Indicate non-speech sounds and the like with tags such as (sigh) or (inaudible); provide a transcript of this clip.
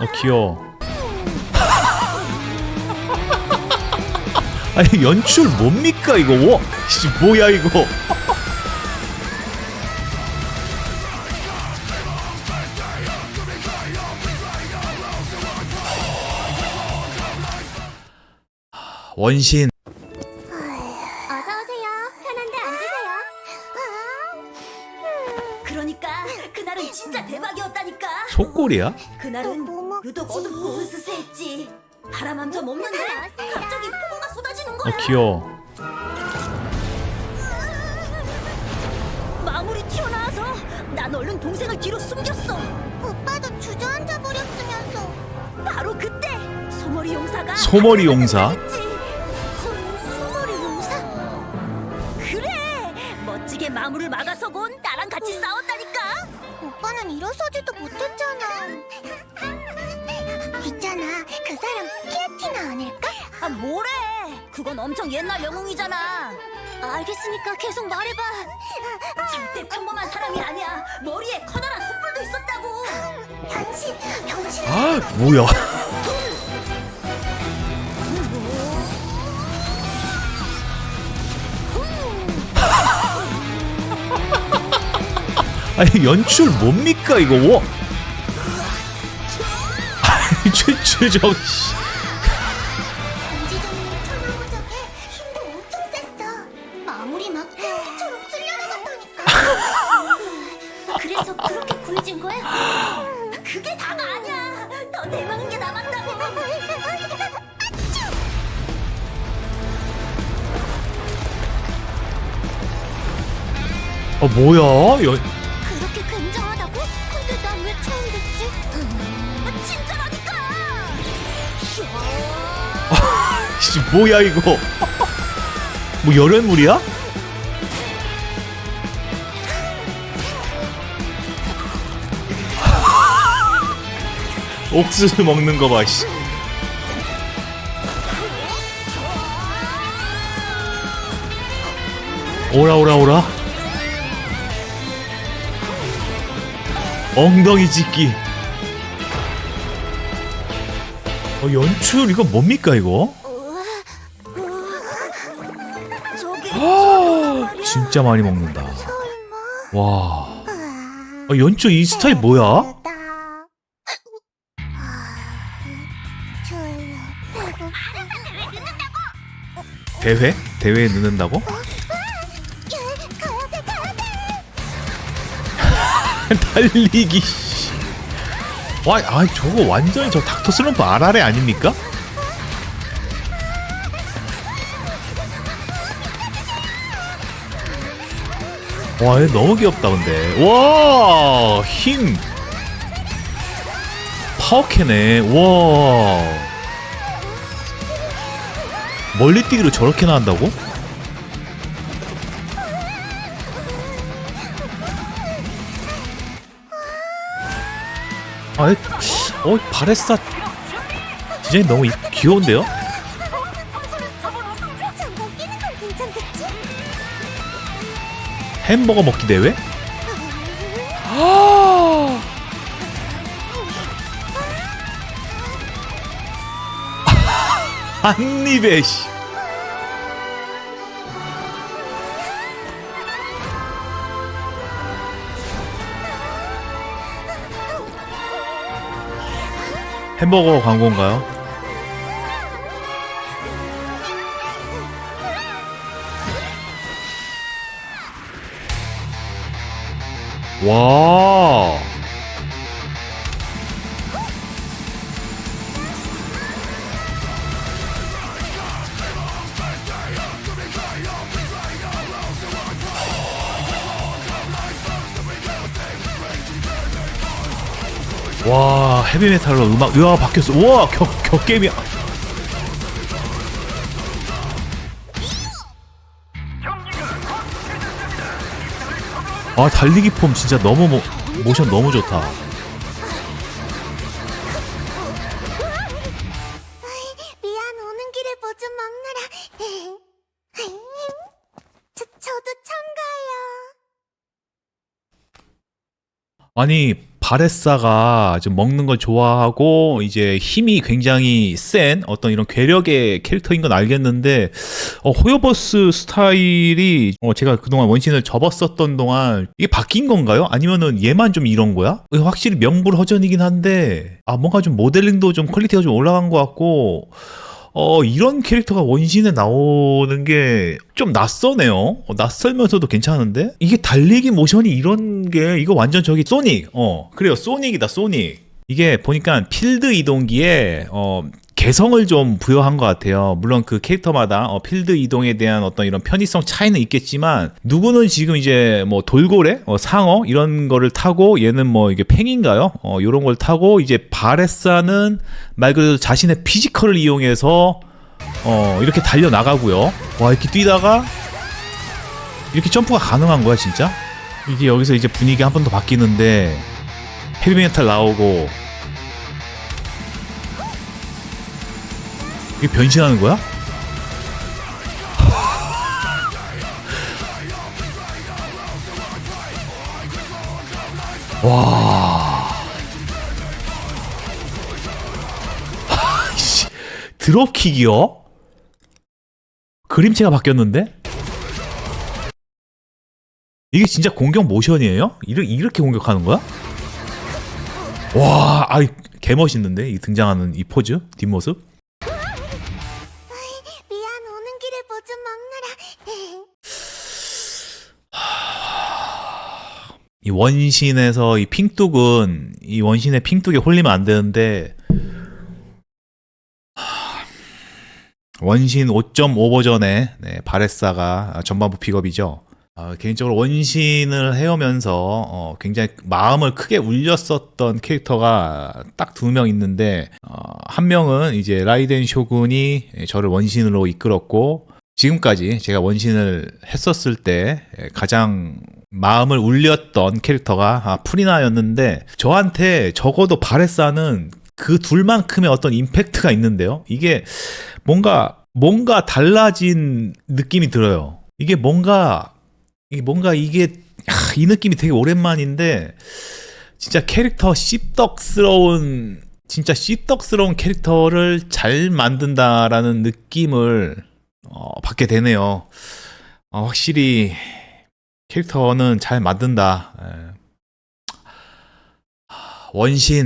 어 귀여워 (laughs) 아니 연출 뭡니까 이거 와 씨, 뭐야 이거 원신 어서 오세요. 편한데 앉으세요. 그러니까 그날은 진짜 대박이었다니까. 속골이야? 그날은? 유독 어둡고 으스스했지. 바람 한 점 없는데. 갑자기 폭우가 쏟아지는 어 거야. 귀여워 마무리 튀어나와서 난 얼른 동생을 뒤로 숨겼어. 오빠도 주저앉아 버렸으면서. 바로 그때 소머리 용사가 소머리 용사? 일어서지도 못했잖아. 있잖아, 그 사람 키아티나 아닐까? 아 뭐래? 그건 엄청 옛날 영웅이잖아. 알겠으니까 계속 말해봐. 절대 평범한 사람이 아니야. 머리에 커다란 숯불도 있었다고. 변신, 변신. 아 뭐야 아니 연출 뭡니까 이거 와 아니 최최적 씨. 전지전능 천하무적에 힘도 엄청 셌어. 마무리 막 헬기처럼 쓸려나갔다니까. 그래서 그렇게 구해진 거야? 그게 다가 아니야. 더 대박인 게 남았다고. 아 뭐야 연 씨 뭐야 이거 뭐 열혈물이야? 옥수수 먹는 거 봐, 씨. 오라 오라 오라. 엉덩이 찢기. 어, 연출 이거 뭡니까 이거? 진짜 많이 먹는다. 와. 어, 연출 이 스타일 뭐야? 아. 대회? 대회에 돼. (laughs) 달리기. 씨. 와, 아, 저거 완전히 저 닥터 슬럼프 RR의 아닙니까? 와, 얘 너무 귀엽다, 근데. 와, 힘. 파워캐네. 와. 멀리 뛰기로 저렇게 나간다고? 아, 얘- 어, 바레사 디자인 너무 이- 귀여운데요? 햄버거 먹기 대회? 아! (laughs) 한 입에 씨. 햄버거 광고인가요? 와. 와 헤비메탈로 음악 으아 바뀌었어 우와 격, 격게임이 아 달리기 폼 진짜 너무 모, 모션 너무 좋다 아니 바레사가 좀 먹는 걸 좋아하고 이제 힘이 굉장히 센 어떤 이런 괴력의 캐릭터인 건 알겠는데 어, 호요버스 스타일이 어, 제가 그동안 원신을 접었었던 동안 이게 바뀐 건가요? 아니면은 얘만 좀 이런 거야? 확실히 명불허전이긴 한데 아 뭔가 좀 모델링도 좀 퀄리티가 좀 올라간 것 같고 어, 이런 캐릭터가 원신에 나오는 게 좀 낯서네요. 어, 낯설면서도 괜찮은데? 이게 달리기 모션이 이런 게, 이거 완전 저기 소닉. 어, 그래요. 소닉이다, 소닉. 이게 보니까 필드 이동기에, 어, 개성을 좀 부여한 것 같아요. 물론 그 캐릭터마다 어, 필드 이동에 대한 어떤 이런 편의성 차이는 있겠지만 누구는 지금 이제 뭐 돌고래, 어, 상어 이런 거를 타고 얘는 뭐 이게 팽인가요? 어, 이런 걸 타고 이제 바레사는 말 그대로 자신의 피지컬을 이용해서 어, 이렇게 달려 나가고요. 와 이렇게 뛰다가 이렇게 점프가 가능한 거야 진짜? 이게 여기서 이제 분위기 한 번 더 바뀌는데 헤비메탈 나오고 이게 변신하는 거야? 와. (laughs) 씨, 드롭킥이요? 그림체가 바뀌었는데? 이게 진짜 공격 모션이에요? 이렇게 공격하는 거야? 와, 아이, 개멋있는데? 이 등장하는 이 포즈? 뒷모습? 이 원신에서 이 핑뚝은 이 원신의 핑뚝에 홀리면 안 되는데 하, 원신 5.5 버전의 네, 바레사가 전반부 픽업이죠. 아, 개인적으로 원신을 해오면서 어, 굉장히 마음을 크게 울렸었던 캐릭터가 딱 두 명 있는데 어, 한 명은 이제 라이덴 쇼군이 저를 원신으로 이끌었고 지금까지 제가 원신을 했었을 때 가장 마음을 울렸던 캐릭터가 아, 프리나였는데 저한테 적어도 바레사는 그 둘만큼의 어떤 임팩트가 있는데요. 이게 뭔가 뭔가 달라진 느낌이 들어요. 이게 뭔가 이게 뭔가 이게 아, 이 느낌이 되게 오랜만인데 진짜 캐릭터 씹덕스러운 진짜 씹덕스러운 캐릭터를 잘 만든다라는 느낌을 어, 받게 되네요. 어, 확실히 캐릭터는 잘 만든다. 예. 원신